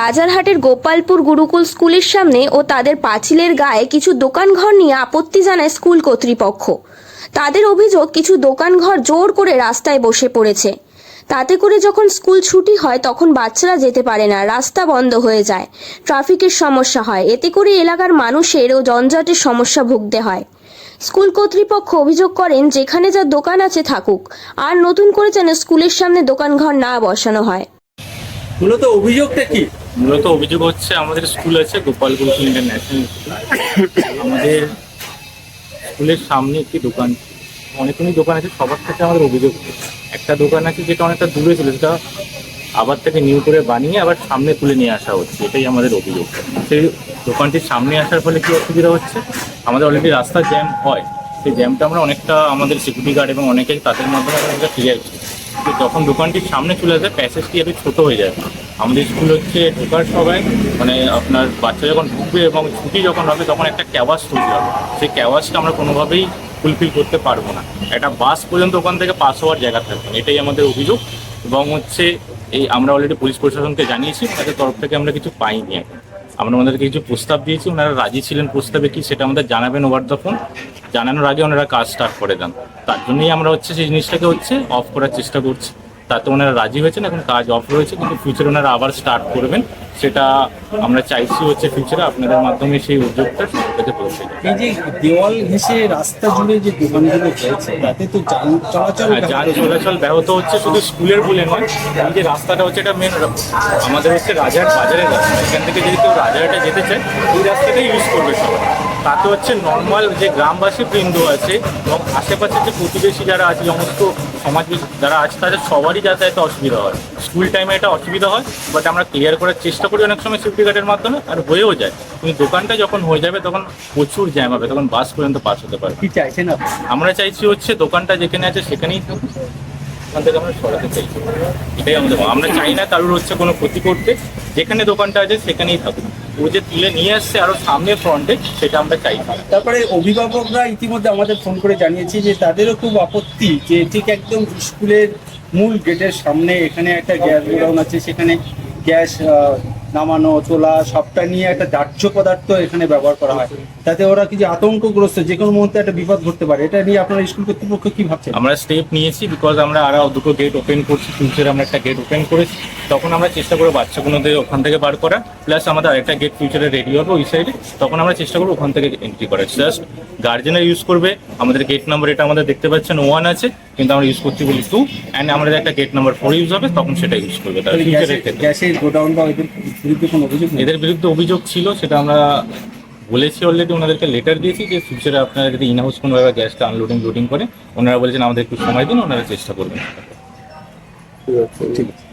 রাজারহাটের গোপালপুর গুরুকুল স্কুলের সামনে ও তাদের পাঁচিলের গায়ে কিছু দোকানঘর নিয়ে আপত্তি জানায় স্কুল কর্তৃপক্ষ। তাদের অভিযোগ কিছু দোকানঘর জোর করে রাস্তায় বসে পড়েছে। তাতে করে যখন স্কুল ছুটি হয় তখন বাচ্চারা যেতে পারে না, রাস্তা বন্ধ হয়ে যায়, ট্রাফিকের সমস্যা হয়, এতে করে এলাকার মানুষের ও জঞ্জাটের সমস্যা ভুগতে হয়। স্কুল কর্তৃপক্ষ অভিযোগ করেন, যেখানে যা দোকান আছে থাকুক, আর নতুন করে যেন স্কুলের সামনে দোকানঘর না বসানো হয়। মূলত অভিযোগটা কি? মূলত অভিযোগ হচ্ছে আমাদের স্কুল আছে গোপাল গোপালপুর ইন্টারন্যাশনাল আমাদের স্কুলের সামনে একটি দোকান অনেকগুলি দোকান আছে, সবার থেকে আমাদের অভিযোগ একটা দোকান আছে যেটা অনেকটা দূরে ছিল, সেটা আবার থেকে নিউ করে বানিয়ে আবার সামনে তুলে নিয়ে আসা হচ্ছে, এটাই আমাদের অভিযোগ। সেই দোকানটির সামনে আসার ফলে কি অসুবিধা হচ্ছে? আমাদের অলরেডি রাস্তা জ্যাম হয়। সেই জ্যামটা আমরা অনেকটা আমাদের সিকিউরিটি গার্ড এবং অনেকে তাদের মাধ্যমে আমরা ক্লিয়ার তো যখন দোকানটির সামনে চলে আসে প্যাসেজটি একটু ছোট হয়ে যায়। আমাদের স্কুল হচ্ছে ঢোকার সবাই মানে আপনার বাচ্চা যখন ঢুকবে এবং ছুটি যখন হবে, তখন একটা ক্যাওয়াস তৈরি হবে। সেই ক্যাওয়াসটা আমরা কোনোভাবেই ফুলফিল করতে পারব না। একটা বাস পর্যন্ত ওখান থেকে পাস হওয়ার জায়গা থাকবে এটাই আমাদের অভিযোগ এবং হচ্ছে এই আমরা অলরেডি পুলিশ প্রশাসনকে জানিয়েছি, তাদের তরফ থেকে আমরা কিছু পাইনি আমরা আমাদেরকে কিছু প্রস্তাব দিয়েছি, ওনারা রাজি ছিলেন প্রস্তাবে কি সেটা আমাদের জানাবেন ওভার দ্য ফোন জানানোর আগে ওনারা কাজ স্টার্ট করে দেন। তার জন্যই আমরা হচ্ছে সেই জিনিসটাকে হচ্ছে অফ করার চেষ্টা করছি। তাতে ওনারা রাজি হয়েছেন, এখন কাজ অফ রয়েছে, কিন্তু ফিউচারে ওনারা আবার স্টার্ট করবেন। সেটা আমরা চাইছি হচ্ছে ফিউচারে আপনাদের মাধ্যমে সেই উদ্যোগটা সরকারকে পৌঁছে এই যে দেওয়াল ঘেঁষে রাস্তা জুড়ে যে দোকানগুলো রয়েছে তাতে তো যান চলাচল আর যান চলাচল ব্যাহত হচ্ছে শুধু স্কুলের বলে নয় এই যে রাস্তাটা হচ্ছে এটা মেন আমাদের হচ্ছে রাজারহাট বাজারের রাস্তা। এখান থেকে যদি কেউ রাজারহাটে যেতে চায় এই রাস্তাটাই ইউজ করবে সবাই। তাতে হচ্ছে নর্মাল যে গ্রামবাসী বৃন্দ আছে এবং আশেপাশে যে প্রতিবেশী যারা আছে সমস্ত সমাজ যারা আছে তাদের সবারই যাতায়াতে অসুবিধা হয়। স্কুল টাইমে এটা অসুবিধা হয় বাট আমরা ক্লিয়ার করার চেষ্টা করি অনেক সময় সিকিউরিটি গার্ডের মাধ্যমে আর হয়েও যায়। কিন্তু দোকানটা যখন হয়ে যাবে তখন প্রচুর জ্যাম হবে তখন বাস পর্যন্ত পাস হতে পারে কি চাইছেন আমরা চাইছি হচ্ছে দোকানটা যেখানে আছে সেখানেই থাকুক। ওখান থেকে আমরা সরাতে চাইছি। এটাই আমাদের আমরা চাই না কারোর হচ্ছে কোনো ক্ষতি করতে। যেখানে দোকানটা আছে সেখানেই থাকুক। ও যে তুলে নিয়ে আসছে আরও সামনে ফ্রন্টে সেটা আমরা চাই না। তারপরে অভিভাবকরা ইতিমধ্যে আমাদের ফোন করে জানিয়েছে যে তাদেরও খুব আপত্তি যে ঠিক একদম স্কুলের মূল গেটের সামনে এখানে একটা গ্যাস গোডাউন আছে সেখানে গ্যাস নামানো চোলা সবটা নিয়ে একটা দাহ্য পদার্থ এখানে ব্যবহার করা হয়। তাতে ওরা কিছু আতঙ্কগ্রস্ত, যে কোনো মুহূর্তে একটা বিপদ ঘটতে পারে, এটা নিয়ে আপনার স্কুল কর্তৃপক্ষ কি ভাবছে আমরা স্টেপ নিয়েছি বিকজ আমরা আরও দুটো গেট ওপেন করছি। ফিউচারে আমরা একটা গেট ওপেন করেছি। তখন আমরা চেষ্টা করব বাচ্চাগুলোদের ওখান থেকে বার করা। প্লাস আমাদের আরেকটা গেট ফিউচারে রেডি হবে ওই সাইডে তখন আমরা চেষ্টা করব ওখান থেকে এন্ট্রি করার। জাস্ট গার্জেনরা ইউজ করবে। আমাদের গেট নাম্বার এটা আমাদের দেখতে পাচ্ছেন ওয়ান আছে। কিন্তু আমরা ইউজ করতে বলি টু অ্যান্ড আমাদের একটা গেট নাম্বার ফোর ইউজ হবে তখন সেটা ইউজ করবে তারা ফিউচারের ক্ষেত্রে। এদের বিরুদ্ধে অভিযোগ ছিল সেটা আমরা বলেছি অলরেডি ওনাদেরকে লেটার দিয়েছি যে ফিউচারে আপনারা যদি ইনহাউস কোনোভাবে গ্যাসটা আনলোডিং লোডিং করে ওনারা বলেছেন আমাদের একটু সময় দিন ওনারা চেষ্টা করবেন। ঠিক আছে।